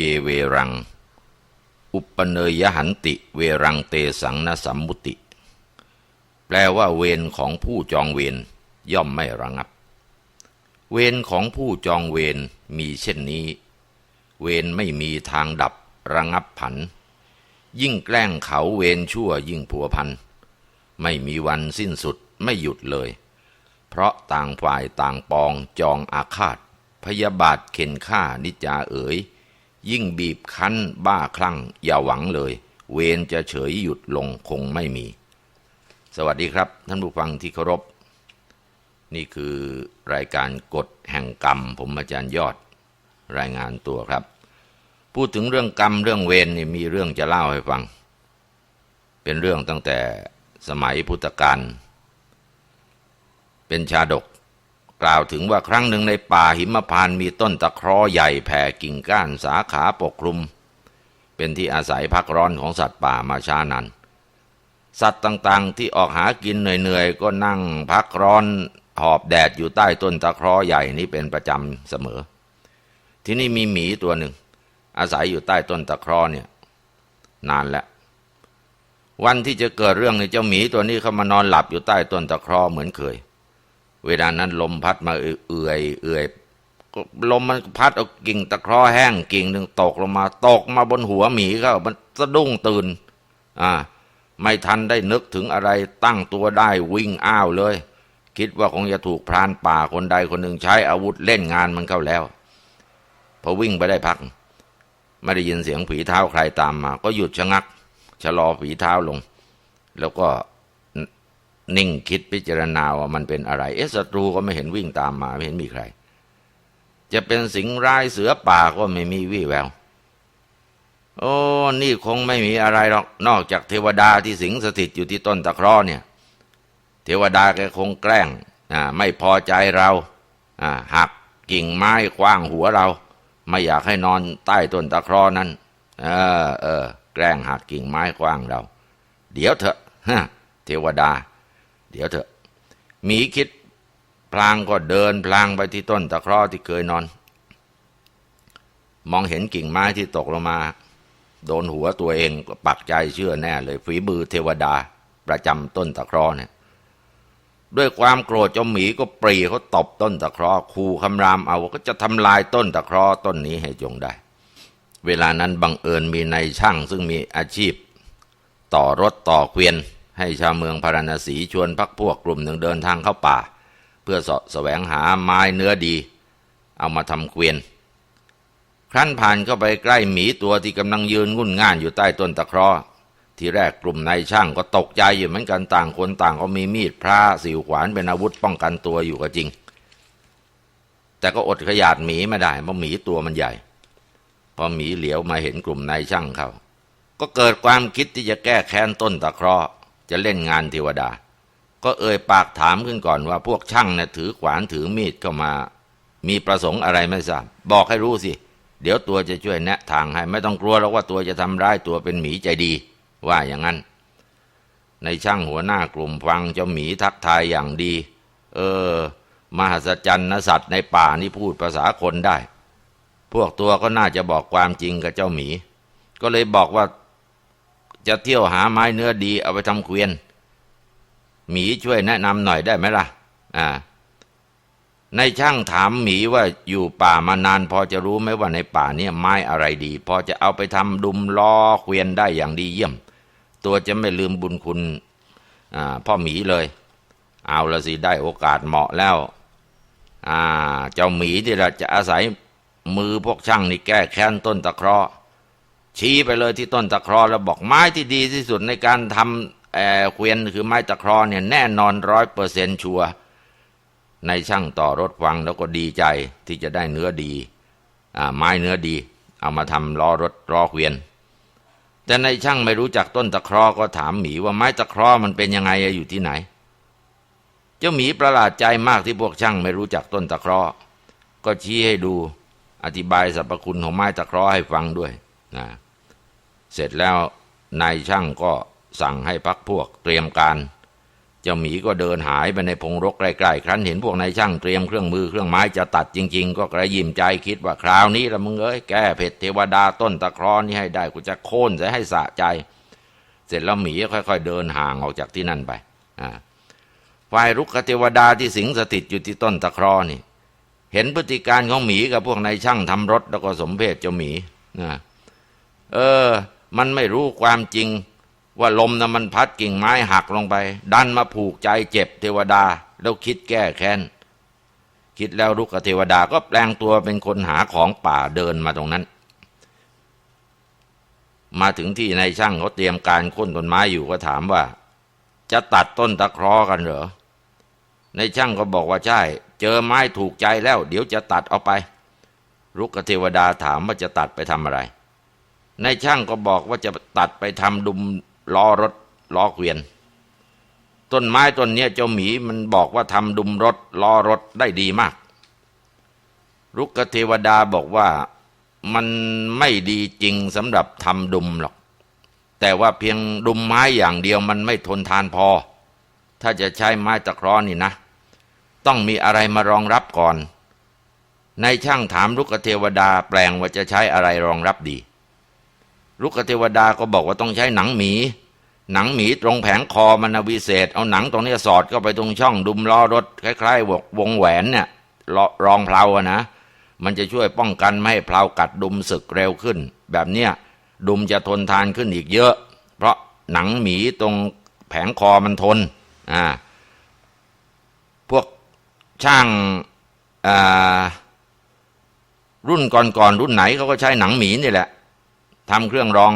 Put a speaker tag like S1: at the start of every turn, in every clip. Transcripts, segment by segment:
S1: เยเวรัง อุปเนยหันติเวรังเตสังนสัมมุติ แปลว่าเวรของผู้จองเวรย่อมไม่ระงับ เวรของผู้จองเวรมีเช่นนี้ เวรไม่มีทางดับระงับผัน ยิ่งแกล้งเขาเวรชั่วยิ่งผัวพัน ไม่มีวันสิ้นสุดไม่หยุดเลย เพราะต่างฝ่ายต่างปองจองอาฆาตพยาบาทเข็นฆ่านิจาเอ๋ย ยิ่งบีบคั้นบ้าคลั่ง อย่าหวังเลย เวรจะเฉยหยุดลงคงไม่มี สวัสดีครับ ท่านผู้ฟังที่เคารพ นี่คือรายการกฎแห่งกรรม ผมอาจารย์ยอดรายงานตัวครับ พูดถึงเรื่องกรรมเรื่องเวรนี่มีเรื่องจะเล่าให้ฟัง เป็นเรื่องตั้งแต่สมัยพุทธกาลเป็นชาดก กล่าวถึงว่าครั้งหนึ่งในป่าหิมพานต์มีต้นตะเคราะห์ใหญ่แผ่กิ่งก้านสาขาปกคลุม เป็นที่อาศัยพักร้อนของสัตว์ป่ามาช้านานสัตว์ต่างๆ ที่ออกหากินเหนื่อยๆ ก็นั่งพักร้อนหอบแดดอยู่ใต้ต้นตะเคราะห์ใหญ่นี้เป็นประจำเสมอ ที่นี่มีหมีตัวหนึ่ง อาศัยอยู่ใต้ต้นตะเคราะห์เนี่ย นานแล้ววันที่จะเกิดเรื่องในเจ้าหมีตัวนี้เขามานอนหลับอยู่ใต้ต้นตะเคราะห์เหมือนเคย เวลานั้นลมพัดมาเอื่อยเอื่อยลมมันพัดเอากิ่งตะเคราะห์แห้งกิ่งหนึ่งตกลงมา ตกมาบนหัวหมีเขามันสะดุ้งตื่น อ่า ไม่ทันได้นึกถึงอะไรตั้งตัวได้วิ่งอ้าวเลย คิดว่าคงจะถูกพรานป่าคนใดคนหนึ่งใช้อาวุธเล่นงานมันเข้าแล้ว พอวิ่งไปได้พัก ไม่ได้ยินเสียงผีเท้าใครตามมา ก็หยุดชะงักชะลอผีเท้าลง แล้วก็ นิ่งคิดพิจารณาว่ามันเป็นอะไร เอ๊ะศัตรูก็ไม่เห็นวิ่งตามมา ไม่เห็นมีใคร จะเป็นสิงร้ายเสือป่าก็ไม่มีวี่แวว โอ้ นี่คงไม่มีอะไรหรอก นอกจากเทวดาที่สิงสถิตอยู่ที่ต้นตะเคราะห์เนี่ย เทวดาแกคงแกล้งอ่าไม่พอใจเราอ่าหักกิ่งไม้คว้างหัวเรา ไม่อยากให้นอนใต้ต้นตะเคราะห์นั้น เออเออแกล้งหักกิ่งไม้คว้างเรา เดี๋ยวเถอะฮะเทวดา เดี๋ยวเถอะหมีคิดพลางก็เดินพลางไปที่ต้นตะเคราะห์ที่เคยนอน มองเห็นกิ่งไม้ที่ตกลงมา โดนหัวตัวเองก็ปักใจเชื่อแน่เลยฝีมือเทวดาประจำต้นตะเคราะห์เนี่ยด้วยความโกรธเจ้าหมีก็ปรีเขาตบต้นตะเคราะห์คูคำรามเอาก็จะทำลายต้นตะเคราะห์ต้นนี้ให้จงได้ เวลานั้นบังเอิญมีนายช่างซึ่งมีอาชีพ ต่อรถต่อเกวียน ให้ชาวเมืองพาราณสีชวนพักพวกกลุ่มหนึ่งเดินทางเข้าป่า เพื่อสะแสวงหาไม้เนื้อดี เอามาทำเกวียน ครั้นผ่านเข้าไปใกล้หมีตัวที่กำลังยืนงุ่นง่านอยู่ใต้ต้นตะเคราะห์ทีแรกกลุ่มนายช่างก็ตกใจอยู่เหมือนกันต่างคนต่างก็มีมีดพระสิวขวานเป็นอาวุธป้องกันตัวอยู่ก็จริง แต่ก็อดขยาดหมีไม่ได้เพราะหมีตัวมันใหญ่ พอหมีเหลียวมาเห็นกลุ่มนายช่างเขาก็เกิดความคิดที่จะแก้แค้นต้นตะเคราะห์ จะเล่นงานเทวดา ก็เอ่ยปากถามขึ้นก่อนว่าพวกช่างนี่ยถือขวานถือมีดเข้ามา มีประสงค์อะไรไม่ทราบบอกให้รู้สิ เดี๋ยวตัวจะช่วยแนะทางให้ ไม่ต้องกลัวหรอกว่าตัวจะทำร้ายตัวเป็นหมีใจดี ว่าอย่างนั้น ในช่างหัวหน้ากลุ่มฟังเจ้าหมีทักทายอย่างดี เออ มหัศจรรย์นสัตว์ในป่านี่พูดภาษาคนได้ พวกตัวก็น่าจะบอกความจริงกับเจ้าหมี ก็เลยบอกว่า จะเที่ยวหาไม้เนื้อดีเอาไปทำเกวียน หมีช่วยแนะนำหน่อยได้ไหมล่ะ อ่าในช่างถามหมีว่าอยู่ป่ามานานพอจะรู้ไหมว่าในป่าเนี่ยไม้อะไรดี พอจะเอาไปทำดุมล้อเกวียนได้อย่างดีเยี่ยม ตัวจะไม่ลืมบุญคุณพ่อหมีเลย เอาละสิได้โอกาสเหมาะแล้วเจ้าหมีที่เราจะอาศัยมือพวกช่างนี่แก้แค้นต้นตะเคราะห์ ชี้ไปเลยที่ต้นตะคราะห์แล้วบอกไม้ที่ดีที่สุดในการทำเออเกวียนคือไม้ตะคราะห์เนี่ยแน่นอนร้อยเปอร์เซนชัวร์ในช่างต่อรถฟังแล้วก็ดีใจที่จะได้เนื้อดีอไม้เนื้อดี เอามาทำล้อรถล้อเกวียน แต่ในช่างไม่รู้จักต้นตะคราะห์ก็ถามหมีว่าไม้ตะคราะห์มันเป็นยังไงอยู่ที่ไหน เจ้าหมีประหลาดใจมากที่พวกช่างไม่รู้จักต้นตะคราะห์ก็ชี้ให้ดูอธิบายสรรพคุณของไม้ตะคราะห์ให้ฟังด้วยนะ เสร็จแล้วนายช่างก็สั่งให้พักพวกเตรียมการ เจ้าหมีก็เดินหายไปในพงรกใกล้ๆ ครั้นเห็นพวกนายช่างเตรียมเครื่องมือเครื่องไม้จะตัดจริง ๆ ก็กระยิมใจคิดว่าคราวนี้ละมึงเอ้ยแก้เผ็ดเทวดาต้นตะครอนนี่ให้ได้กูจะโค่นจะให้สะใจ เสร็จแล้วหมีค่อย ๆ เดินห่างออกจากที่นั่นไปอ่าฝ่ายรุกขเทวดาที่สิงสถิตอยู่ที่ต้นตะครอนี่ เห็นพฤติการของหมีกับพวกนายช่างทำรถแล้วก็สมเพศเจ้าหมีนะเออ มันไม่รู้ความจริง ว่าลมนะมันพัดกิ่งไม้หักลงไป ดันมาผูกใจเจ็บเทวดา แล้วคิดแก้แค้นคิดแล้วลุกเทวดาก็แปลงตัวเป็นคนหาของป่าเดินมาตรงนั้น มาถึงที่นายช่างเขาเตรียมการค้นต้นไม้อยู่ก็ถามว่า จะตัดต้นตะเคราะห์กันเหรอนายช่างก็บอกว่าใช่ เจอไม้ถูกใจแล้ว เดี๋ยวจะตัดเอาไปลุกเทวดาถามว่าจะตัดไปทำอะไร นายช่างก็บอกว่าจะตัดไปทำดุมล้อรถล้อเกวียน ต้นไม้ต้นเนี้ยเจ้าหมีมันบอกว่าทำดุมรถล้อรถได้ดีมากลุกเทวดาบอกว่ามันไม่ดีจริงสำหรับทำดุมหรอก แต่ว่าเพียงดุมไม้อย่างเดียวมันไม่ทนทานพอ ถ้าจะใช้ไม้ตะเคราะห์นี่นะ ต้องมีอะไรมารองรับก่อนนายช่างถามลุกเทวดาแปลงว่าจะใช้อะไรรองรับดี ลุกเทวดาก็บอกว่าต้องใช้หนังหมี หนังหมีตรงแผงคอมันวิเศษ เอาหนังตรงนี้สอดเข้าไปตรงช่องดุมล้อรถคล้ายๆวงแหวนเนี่ยรองเพลาอะนะ มันจะช่วยป้องกันไม่ให้เพลากัดดุมสึกเร็วขึ้น แบบเนี้ยดุมจะทนทานขึ้นอีกเยอะ เพราะหนังหมีตรงแผงคอมันทนอ่าพวกช่างอ่ารุ่นก่อนๆรุ่นไหนเขาก็ใช้หนังหมีนี่แหละ ทำเครื่องรอง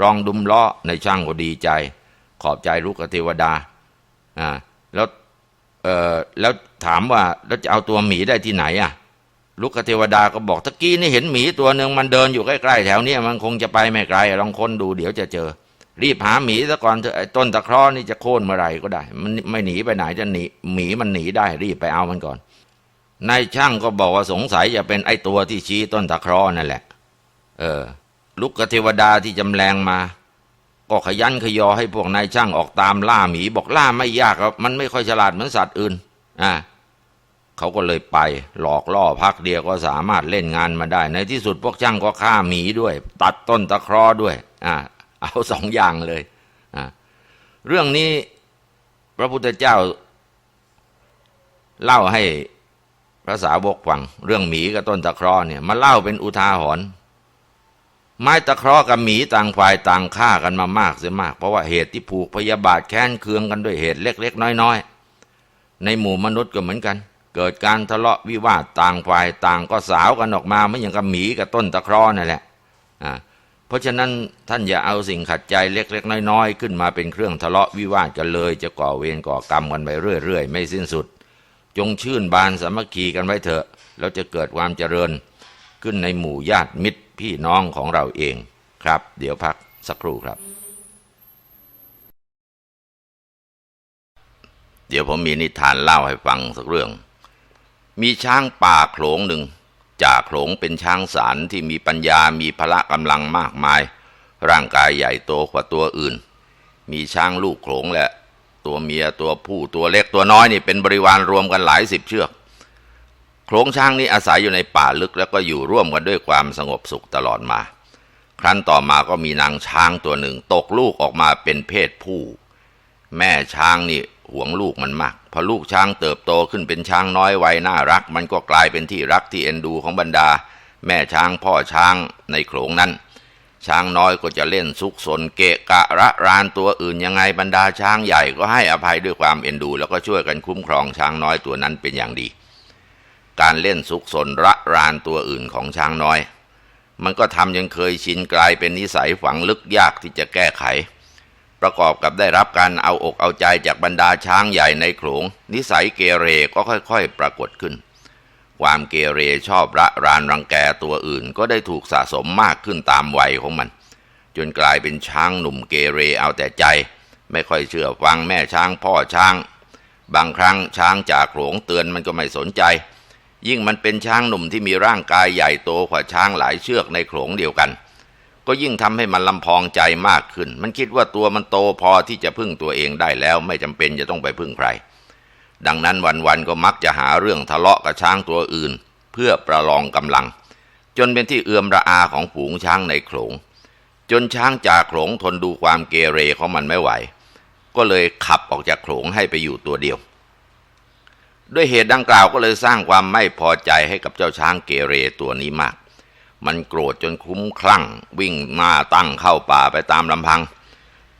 S1: รองดุมล้อในช่างก็ดีใจ ขอบใจลูกเทวดาอ่าแล้วเออแล้วถามว่าแล้วจะเอาตัวหมีได้ที่ไหนอะลูกเทวดาก็บอกตะกี้นี่เห็นหมีตัวหนึ่งมันเดินอยู่ใกล้ๆแถวนี้มันคงจะไปไม่ไกลลองค้นดูเดี๋ยวจะเจอ รีบหาหมีซะก่อนเถอะไอ้ต้นตะเคราะห์นี่จะโค่นเมื่อไหร่ก็ได้ มันไม่หนีไปไหนจะหนีหมีมันหนีได้ รีบไปเอามันก่อนนายช่างก็บอกว่าสงสัยจะเป็นไอ้ตัวที่ชี้ต้นตะเคราะห์นั่นแหละ เออ ลุกกเทวดาที่จำแรงมา ก็ขยันขยอให้พวกนายช่างออกตามล่าหมี บอกล่าไม่ยากครับมันไม่ค่อยฉลาดเหมือนสัตว์อื่น อ่าเขาก็เลยไปหลอกล่อพักเดียวก็สามารถเล่นงานมาได้ ในที่สุดพวกช่างก็ฆ่าหมีด้วย ตัดต้นตะเคราะห์ด้วย อ่า เอาสองอย่างเลยอ่าเรื่องนี้พระพุทธเจ้า เล่าให้พระสาวกฟัง เรื่องหมีกับต้นตะเคราะห์เนี่ยมาเล่าเป็นอุทาหรณ์ ไม้ตะเคราะห์กับหมีต่างฝ่ายต่างฆ่ากันมามากเสียมาก เพราะว่าเหตุที่ผูกพยาบาทแค้นเคืองกันด้วยเหตุเล็ก ๆ น้อย ๆ ในหมู่มนุษย์ก็เหมือนกัน เกิดการทะเลาะวิวาทต่างฝ่ายต่างก็สาวกันออกมาไม่อย่างกับหมีกับต้นตะเคราะห์นั่นแหละอ่าเพราะฉะนั้นท่านอย่าเอาสิ่งขัดใจเล็ก ๆ น้อย ๆ ขึ้นมาเป็นเครื่องทะเลาะวิวาทกันเลย จะก่อเวรก่อกรรมกันไปเรื่อยๆไม่สิ้นสุด จงชื่นบานสามัคคีกันไว้เถอะแล้วจะเกิดความเจริญขึ้นในหมู่ญาติมิตร พี่น้องของเราเองครับ เดี๋ยวพักสักครู่ครับ เดี๋ยวผมมีนิทานเล่าให้ฟังสักเรื่อง มีช้างป่าโขลงหนึ่งจ่าโขลงเป็นช้างสารที่มีปัญญามีพละกำลังมากมาย ร่างกายใหญ่โตกว่าตัวอื่น มีช้างลูกโขลงและ ตัวเมียตัวผู้ตัวเล็กตัวน้อยนี่เป็นบริวารรวมกันหลายสิบเชือก โขลงช้างนี้อาศัยอยู่ในป่าลึกแล้วก็อยู่ร่วมกันด้วยความสงบสุขตลอดมา ครั้นต่อมาก็มีนางช้างตัวหนึ่งตกลูกออกมาเป็นเพศผู้ แม่ช้างนี่หวงลูกมันมาก พอลูกช้างเติบโตขึ้นเป็นช้างน้อยวัยน่ารัก มันก็กลายเป็นที่รักที่เอ็นดูของบรรดา แม่ช้างพ่อช้างในโขลงนั้น ช้างน้อยก็จะเล่นซุกซนเกะกะระรานตัวอื่นยังไงบรรดาช้างใหญ่ก็ให้อภัยด้วยความเอ็นดู แล้วก็ช่วยกันคุ้มครองช้างน้อยตัวนั้นเป็นอย่างดี การเล่นซุกซนระรานตัวอื่นของช้างน้อย มันก็ทำยังเคยชินกลายเป็นนิสัยฝังลึกยากที่จะแก้ไข ประกอบกับได้รับการเอาอกเอาใจจากบรรดาช้างใหญ่ในโขลงนิสัยเกเรก็ค่อยๆ ปรากฏขึ้น ความเกเรชอบระรานรังแกตัวอื่น ก็ได้ถูกสะสมมากขึ้นตามวัยของมัน จนกลายเป็นช้างหนุ่มเกเรเอาแต่ใจ ไม่ค่อยเชื่อฟังแม่ช้างพ่อช้าง บางครั้งช้างจากโขลงเตือนมันก็ไม่สนใจ ยิ่งมันเป็นช้างหนุ่มที่มีร่างกายใหญ่โตกว่าช้างหลายเชือกในโขลงเดียวกัน ก็ยิ่งทำให้มันลำพองใจมากขึ้น มันคิดว่าตัวมันโตพอที่จะพึ่งตัวเองได้แล้ว ไม่จำเป็นจะต้องไปพึ่งใคร ดังนั้นวันๆก็มักจะหาเรื่องทะเลาะกับช้างตัวอื่น เพื่อประลองกำลัง จนเป็นที่เอือมระอาของฝูงช้างในโขลง จนช้างจากโขลงทนดูความเกเรของมันไม่ไหว ก็เลยขับออกจากโขลงให้ไปอยู่ตัวเดียว ด้วยเหตุดังกล่าวก็เลยสร้างความไม่พอใจให้กับเจ้าช้างเกเรตัวนี้มาก มันโกรธจนคุ้มคลั่ง วิ่งหน้าตั้งเข้าป่าไปตามลำพัง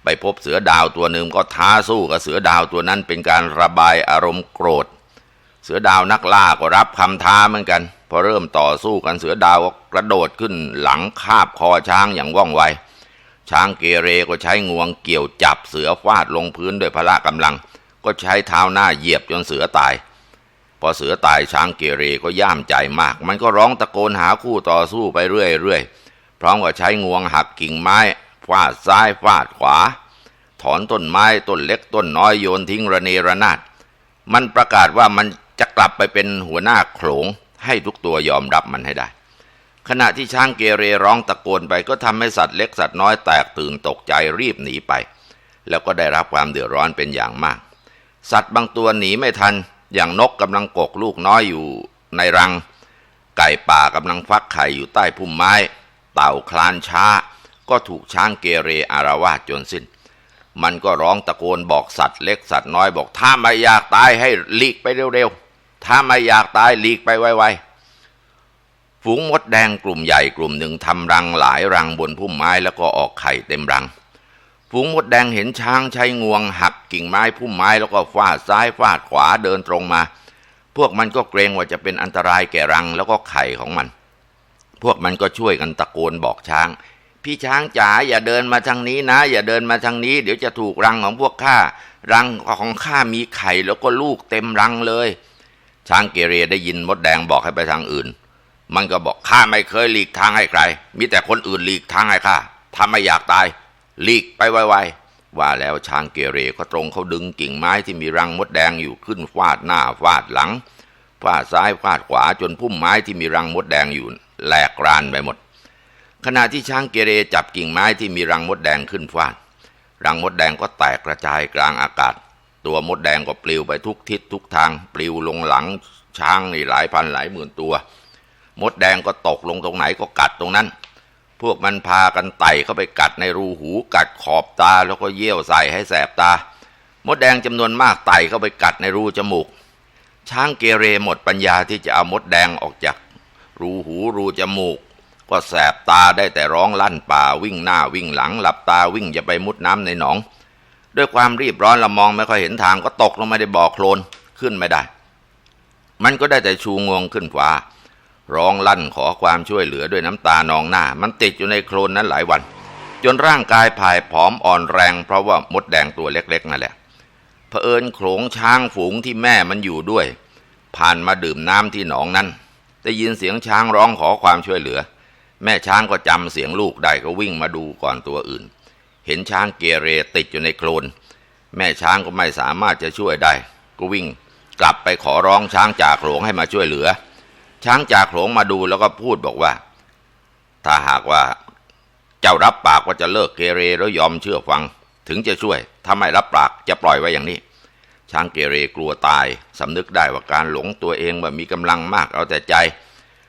S1: ไปพบเสือดาวตัวหนึ่งก็ท้าสู้กับเสือดาวตัวนั้นเป็นการระบายอารมณ์โกรธ เสือดาวนักล่าก็รับคำท้าเหมือนกัน พอเริ่มต่อสู้กันเสือดาวก็กระโดดขึ้นหลังคาบคอช้างอย่างว่องไว ช้างเกเรก็ใช้งวงเกี่ยวจับเสือฟาดลงพื้นด้วยพละกำลัง ก็ใช้เท้าหน้าเหยียบจนเสือตาย พอเสือตายช้างเกเรก็ย่ามใจมาก มันก็ร้องตะโกนหาคู่ต่อสู้ไปเรื่อยๆพร้อมกับใช้งวงหักกิ่งไม้ฟาดซ้ายฟาดขวา ถอนต้นไม้ต้นเล็กต้นน้อยโยนทิ้งระเนระนาดมันประกาศว่ามันจะกลับไปเป็นหัวหน้าโขลงให้ทุกตัวยอมรับมันให้ได้ ขณะที่ช้างเกเรร้องตะโกนไปก็ทำให้สัตว์เล็กสัตว์น้อยแตกตื่นตกใจรีบหนีไป แล้วก็ได้รับความเดือดร้อนเป็นอย่างมาก สัตว์บางตัวหนีไม่ทัน อย่างนกกำลังกกลูกน้อยอยู่ในรัง ไก่ป่ากำลังฟักไข่อยู่ใต้พุ่มไม้ เต่าคลานช้า ก็ถูกช้างเกเรอารวาจนสิ้น มันก็ร้องตะโกนบอกสัตว์เล็กสัตว์น้อยบอก ถ้าไม่อยากตายให้หลีกไปเร็วๆ ถ้าไม่อยากตายหลีกไปไวๆฝูงมดแดงกลุ่มใหญ่กลุ่มหนึ่งทำรังหลายรังบนพุ่มไม้แล้วก็ออกไข่เต็มรัง ฝูงมดแดงเห็นช้างใช้งวง หักกิ่งไม้พุ่มไม้แล้วก็ฟาดซ้ายฟาดขวาเดินตรงมา พวกมันก็เกรงว่าจะเป็นอันตรายแก่รังแล้วก็ไข่ของมัน พวกมันก็ช่วยกันตะโกนบอกช้าง พี่ช้างจ๋าอย่าเดินมาทางนี้นะ อย่าเดินมาทางนี้ เดี๋ยวจะถูกรังของพวกข้ารังของข้ามีไข่แล้วก็ลูกเต็มรังเลย ช้างเกเรได้ยินมดแดงบอกให้ไปทางอื่น มันก็บอกข้าไม่เคยหลีกทางให้ใคร มีแต่คนอื่นหลีกทางให้ข้าถ้าไม่อยากตาย หลีกไปไวๆว่าแล้วช้างเกเรก็ตรงเขาดึงกิ่งไม้ที่มีรังมดแดงอยู่ขึ้นฟาดหน้าฟาดหลังฟาดซ้ายฟาดขวาจนพุ่มไม้ที่มีรังมดแดงอยู่แหลกรานไปหมด ขณะที่ช้างเกเรจับกิ่งไม้ที่มีรังมดแดงขึ้นฟาด รังมดแดงก็แตกกระจายกลางอากาศ ตัวมดแดงก็ปลิวไปทุกทิศทุกทางปลิวลงหลังช้างนี่หลายพันหลายหมื่นตัว มดแดงก็ตกลงตรงไหนก็กัดตรงนั้น พวกมันพากันไต่เข้าไปกัดในรูหูกัดขอบตาแล้วก็เยี่ยวใส่ให้แสบตา มดแดงจำนวนมากไต่เข้าไปกัดในรูจมูก ช้างเกเรหมดปัญญาที่จะเอามดแดงออกจาก รูหูรูจมูก ก็แสบตาได้แต่ร้องลั่นป่าวิ่งหน้าวิ่งหลัง หลับตาวิ่งจะไปมุดน้ำในหนอง ด้วยความรีบร้อนละมองไม่ค่อยเห็นทางก็ตกลงมาในบ่อโคลนขึ้นไม่ได้ มันก็ได้แต่ชูงวงขึ้นฟ้า ร้องลั่นขอความช่วยเหลือด้วยน้ำตานองหน้า มันติดอยู่ในโคลนนั้นหลายวัน จนร่างกายผายผอมอ่อนแรง เพราะว่ามดแดงตัวเล็กๆนั่นแหละเผอิญโขลงช้างฝูงที่แม่มันอยู่ด้วย ผ่านมาดื่มน้ำที่หนองนั้นได้ยินเสียงช้างร้องขอความช่วยเหลือ แม่ช้างก็จำเสียงลูกได้ก็วิ่งมาดูก่อนตัวอื่น เห็นช้างเกเรติดอยู่ในโคลนแม่ช้างก็ไม่สามารถจะช่วยได้ ก็วิ่งกลับไปขอร้องช้างจากโขลงให้มาช่วยเหลือ ช้างจากโขลงมาดูแล้วก็พูดบอกว่า ถ้าหากว่าเจ้ารับปากว่าจะเลิกเกเรแล้วยอมเชื่อฟัง ถึงจะช่วยถ้าไม่รับปากจะปล่อยไว้อย่างนี้ ช้างเกเรกลัวตายสำนึกได้ว่าการหลงตัวเองว่ามีกำลังมากเอาแต่ใจ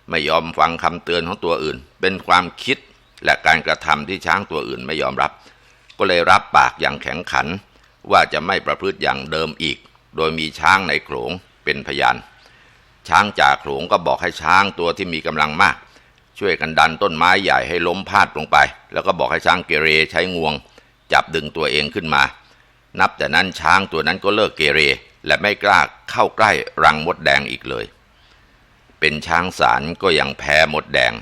S1: ไม่ยอมฟังคำเตือนของตัวอื่น เป็นความคิดและการกระทำที่ช้างตัวอื่นไม่ยอมรับ ก็เลยรับปากอย่างแข็งขัน ว่าจะไม่ประพฤติอย่างเดิมอีก โดยมีช้างในโขลงเป็นพยาน ช้างจากโขลงก็บอกให้ช้างตัวที่มีกำลังมาก ช่วยกันดันต้นไม้ใหญ่ให้ล้มพาดลงไป แล้วก็บอกให้ช้างเกเรใช้งวง จับดึงตัวเองขึ้นมา นับแต่นั้นช้างตัวนั้นก็เลิกเกเร และไม่กล้าเข้าใกล้รังมดแดงอีกเลย เป็นช้างสารก็ยังแพ้มดแดง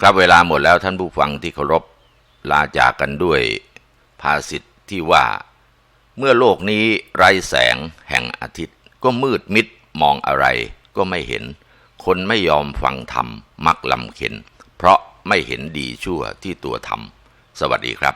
S1: ครับเวลาหมดแล้วท่านผู้ฟังที่เคารพลาจากกันด้วยภาษิตที่ว่า เมื่อโลกนี้ไร้แสงแห่งอาทิตย์ ก็มืดมิดมองอะไร ก็ไม่เห็น คนไม่ยอมฟังธรรมมักลำเข็น เพราะไม่เห็นดีชั่วที่ตัวทำสวัสดีครับ